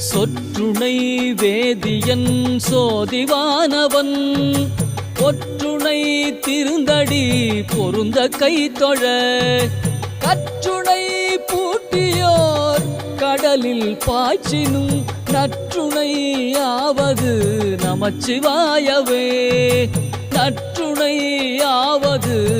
சொற்றுணை வேதியன் சோதிவானவன். ஒற்றுணை திருந்தடி பொருந்த கை தொழ. கற்றுணை பூட்டியோர் கடலில் பாய்ச்சினும் நற்றுணை ஆவது நமச்சிவாயவே. நற்றுணை ஆவது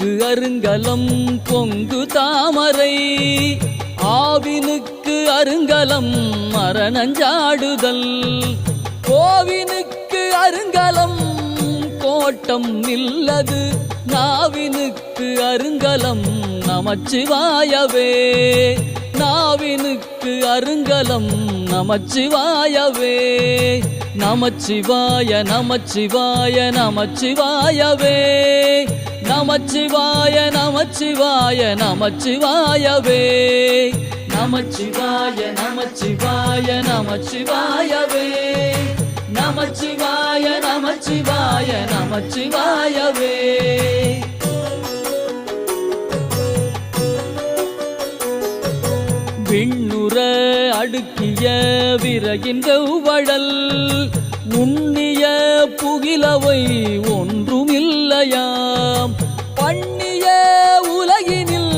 ஆவினுக்கு அருங்கலம் பொங்கு தாமரை. ஆவினுக்கு அருங்கலம் மரணஞ்சாடுதல். கோவினுக்கு அருங்கலம் கோட்டம் நில்லது. நாவினுக்கு அருங்கலம் நமச்சிவாயவே. நாவினுக்கு அருங்கலம் நமச்சிவாயவே. நமச்சிவாய நமச்சிவாய நமச்சிவாயவே. நமச்சிவாய நமச்சிவாய நமச்சிவாயவே. நமச்சிவாய நமச்சிவாய நமச்சிவாயவே. நமச்சிவாய நமச்சிவாய நமச்சிவாயவே. விண்ணுற அடுக்கிய விறகின் வழல் உண்ணிய புகிலவை ஒன்றுமில்லையா? பண்ணிய உலகினில்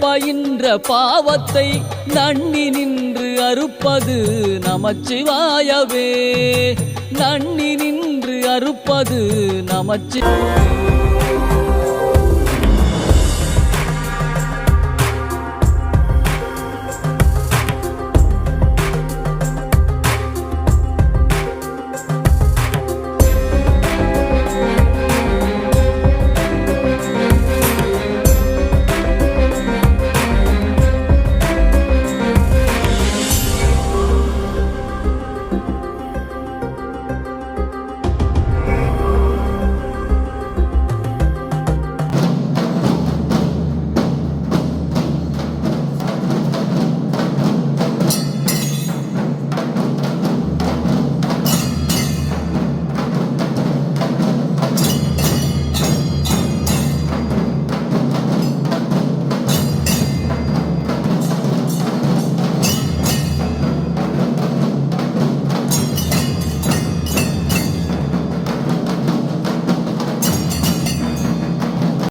பயின்ற பாவத்தை நன்னி நின்று அறுப்பது நமச்சிவாயவே. நன்னி நின்று அறுப்பது நமச்சி